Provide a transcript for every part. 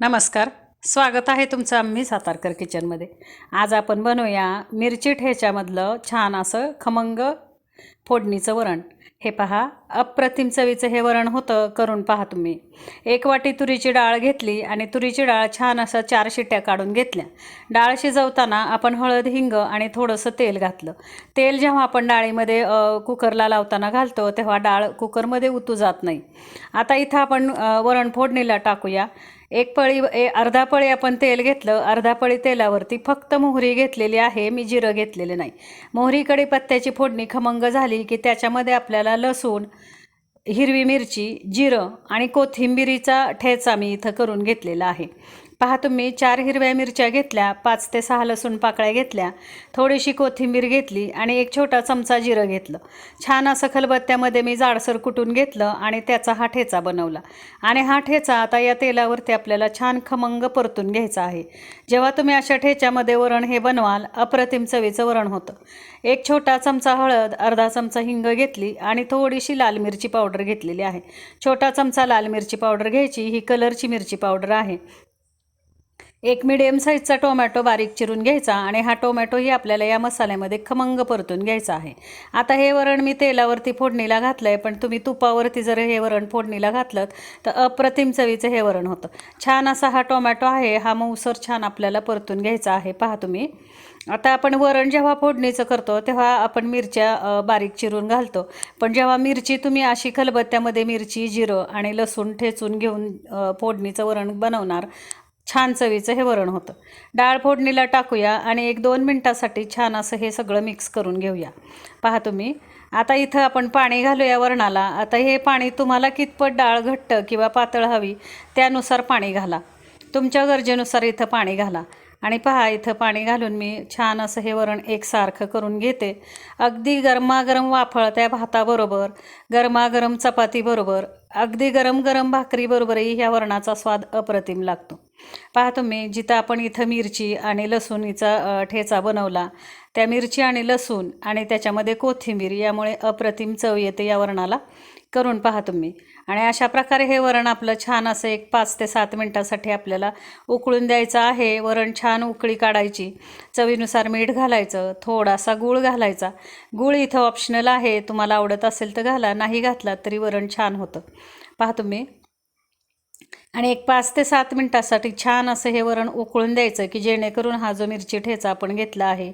नमस्कार. स्वागत आहे तुमचं आम्ही सातारकर किचनमध्ये. आज आपण बनवूया मिरची ठेच्यामधलं छान असं खमंग फोडणीचं वरण. हे पहा अप्रतिम चवीचं हे वरण होतं करून पहा तुम्ही. एक वाटी तुरीची डाळ घेतली आणि तुरीची डाळ छान असं चार शिट्ट्या काढून घेतल्या. डाळ शिजवताना आपण हळद हिंग आणि थोडंसं तेल घातलं. तेल जेव्हा आपण डाळीमध्ये कुकरला लावताना घालतो तेव्हा डाळ कुकरमध्ये उतू जात नाही. आता इथं आपण वरण फोडणीला टाकूया. एक पळी ए अर्धा पळी आपण तेल घेतलं अर्धा पळी तेलावरती फक्त मोहरी घेतलेली आहे मी जिरं घेतलेलं नाही. मोहरीकडे पत्त्याची फोडणी खमंग झाली की त्याच्यामध्ये आपल्याला लसूण हिरवी मिरची जिरं आणि कोथिंबिरीचा ठेचा मी इथं करून घेतलेला आहे. पहा तुम्ही चार हिरव्या मिरच्या घेतल्या पाच ते सहा लसूण पाकळ्या घेतल्या थोडीशी कोथिंबीर घेतली आणि एक छोटा चमचा जिरं घेतलं. छान असं खलबत्त्यामध्ये मी जाडसर कुटून घेतलं आणि त्याचा हा ठेचा बनवला. आणि हा ठेचा आता या तेलावरती आपल्याला छान खमंग परतून घ्यायचा आहे. जेव्हा तुम्ही अशा ठेच्यामध्ये वरण हे बनवाल अप्रतिम चवीचं वरण होतं. एक छोटा चमचा हळद अर्धा चमचा हिंग घेतली आणि थोडीशी लाल मिरची पावडर घेतलेली आहे. छोटा चमचा लाल मिरची पावडर घ्यायची ही कलरची मिरची पावडर आहे. एक मिडियम साईजचा टोमॅटो बारीक चिरून घ्यायचा आणि हा टोमॅटोही आपल्याला या मसाल्यामध्ये खमंग परतून घ्यायचा आहे. आता हे वरण मी तेलावरती फोडणीला घातलं आहे पण तुम्ही तुपावरती जर हे वरण फोडणीला घातलं तर अप्रतिम चवीचं हे वरण होतं. छान असा हा टोमॅटो आहे हा मऊसर छान आपल्याला परतून घ्यायचा आहे. पहा तुम्ही. आता आपण वरण जेव्हा फोडणीचं करतो तेव्हा आपण मिरच्या बारीक चिरून घालतो. पण जेव्हा मिरची तुम्ही अशी खलबत्त्यामध्ये मिरची जिरं आणि लसूण ठेचून घेऊन फोडणीचं वरण बनवणार छान चवीचं हे वरण होतं. डाळ फोडणीला टाकूया आणि एक दोन मिनटासाठी छान असं हे सगळं मिक्स करून घेऊया. पहा तुम्ही आता इथं आपण पाणी घालूया वरणाला. आता हे पाणी तुम्हाला कितपत डाळ घट्ट किंवा पातळ हवी त्यानुसार पाणी घाला. तुमच्या गरजेनुसार इथं पाणी घाला. आणि पहा इथं पाणी घालून मी छान असं हे वरण एकसारखं करून घेते. अगदी गरमागरम वाफळत्या भाताबरोबर गरमागरम चपातीबरोबर अगदी गरम गरम भाकरीबरोबरही ह्या वरणाचा स्वाद अप्रतिम लागतो. पहा तुम्ही जिथं आपण इथं मिरची आणि लसूणीचा ठेचा बनवला त्या मिरची आणि लसूण आणि त्याच्यामध्ये कोथिंबीर यामुळे अप्रतिम चव येते या वरणाला. करून पहा तुम्ही. आणि अशा प्रकारे हे वरण आपलं छान असं एक पाच ते सात मिनटासाठी आपल्याला उकळून द्यायचं आहे. वरण छान उकळी काढायची. चवीनुसार मीठ घालायचं थोडासा गूळ घालायचा. गूळ इथं ऑप्शनल आहे. तुम्हाला आवडत असेल तर घाला नाही घातला तरी वरण छान होतं. पहा तुम्ही. आणि एक पाच ते सात मिनटासाठी छान असं हे वरण उकळून द्यायचं की जेणेकरून हा जो मिरची ठेचा आपण घेतला आहे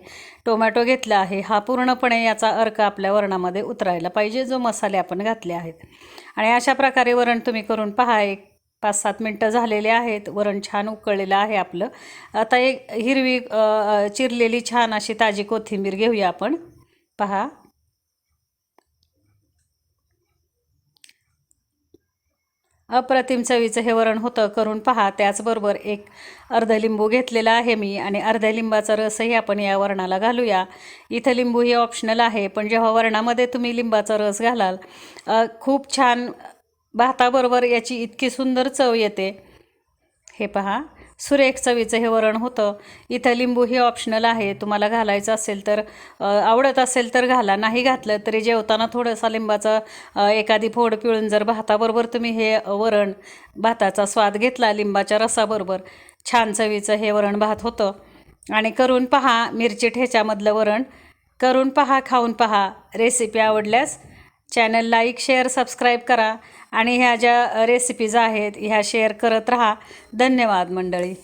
टोमॅटो घेतला आहे हा पूर्णपणे याचा अर्क आपल्या वरणामध्ये उतरायला पाहिजे जो मसाले आपण घातले आहेत. आणि अशा प्रकारे वरण तुम्ही करून पहा एक पाच सात मिनटं झालेले आहेत वरण छान उकळलेलं आहे आपलं. आता एक हिरवी चिरलेली छान अशी ताजी कोथिंबीर घेऊया आपण. पहा. अप्रतिम चवीचं हे वरण होतं. करून पहा. त्याचबरोबर एक अर्ध लिंबू घेतलेला आहे मी आणि अर्ध्या लिंबाचा रसही आपण या वरणाला घालूया. इथं लिंबू हे ऑप्शनल आहे पण जेव्हा वरणामध्ये तुम्ही लिंबाचा रस घालाल खूप छान भाताबरोबर याची इतकी सुंदर चव येते. हे पहा. सुरेख चवीचं हे वरण होतं. इथं लिंबू हे ऑप्शनल आहे. तुम्हाला घालायचं असेल तर आवडत असेल तर घाला. नाही घातलं तरी जेवताना थोडासा लिंबाचा एखादी फोड पिळून जर भाताबरोबर तुम्ही हे वरण भाताचा स्वाद घेतला लिंबाच्या रसाबरोबर छान चवीचं हे वरण भात होतं. आणि करून पहा मिरची ठेच्यामधलं वरण. करून पहा खाऊन पहा. रेसिपी आवडल्यास चॅनल लाईक शेअर सबस्क्राईब करा आणि ह्या ज्या रेसिपीज आहेत ह्या शेअर करत राहा. धन्यवाद मंडळी.